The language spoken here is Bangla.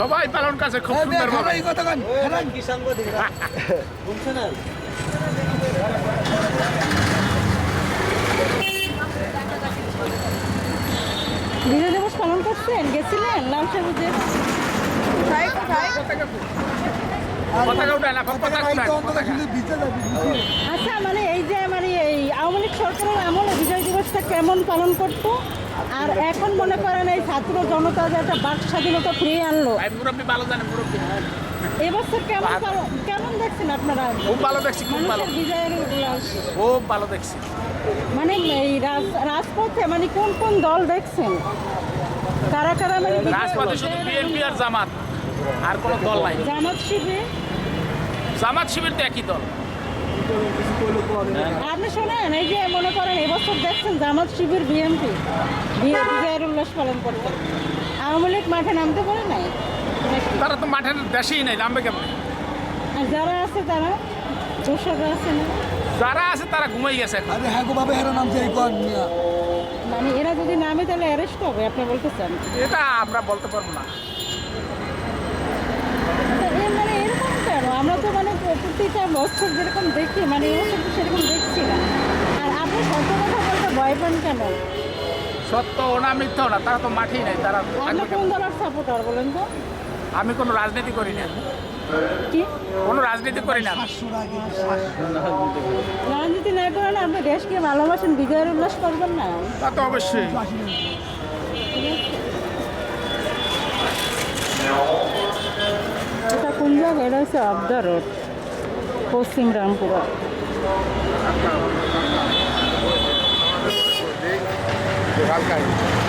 সবাই পালন করছে খুব সুন্দর কথা কান খারাপ বিজয় দিবস পালন করছেন? গেছিলেন? লাল সবুজে। আচ্ছা মানে এই যে মানে এই আওয়ামী সরকারের আমলে বিজয় দিবসটা কেমন পালন করতো? আর এখন মনে করেন এই ছাত্র জনতা যে একটা বাক স্বাধীনতা ফিরিয়ে আনলো। ভালো জানে মুরব্বী। এবছর কেমন কেমন দেখছেন আপনারা? খুব ভালো দেখছি খুব ভালো। বিজয়ের উল্লাস। খুব ভালো দেখছি। মানে এই রাজ- রাজপথে মানে কোন কোন দল দেখছেন? কারা কারা মানে রাজপথে শুধু বিএনপি আর জামাত আর কোনো দল নাই। জামাত শিবির? জামাত শিবির তো একই দল। আপনি শোনেন এই যে মনে করেন এবছর দেখছেন জামাত শিবির বিএনপি বিজয়ের উল্লাস পালন করতে আওয়ামী লীগ মাঠে নামতে পারে নাই? তারা তো মাঠের দেশেই নাই নামবে কেমন? আর যারা আছে তারা? দর্শকরা আছে না? যারা আছে তারা ঘুমাই গেছে আরে হ্যাঁ গো বাবা হেরা নামছে এই কন মানে এরা যদি নামে তাহলে অ্যারেস্ট হবে আপনি বলতে চান? এটা আমরা বলতে পারব না তো এ মানে এরকম কেন আমরা তো মানে প্রতিটা যেরকম দেখি মানে এবছর সেরকম দেখছি না। আর আপনি সত্য কথা বলতে ভয় পান কেন? সত্য ওনা মিথ্যাও না তারা তো মাঠেই নাই তারা আপনি কোন? দলের সাপোর্টার বলেন তো? আমি কোনো রাজনীতি করি না। কি? কোনো রাজনীতি করি না রাজনীতি না করেন আপনি দেশকে ভালোবাসেন বিজয়ের উল্লাস করবেন না। তা তো অবশ্যই। এটা কোন জায়গা এটা হচ্ছে আবদা রোড। পশ্চিম রামপুরা হালকা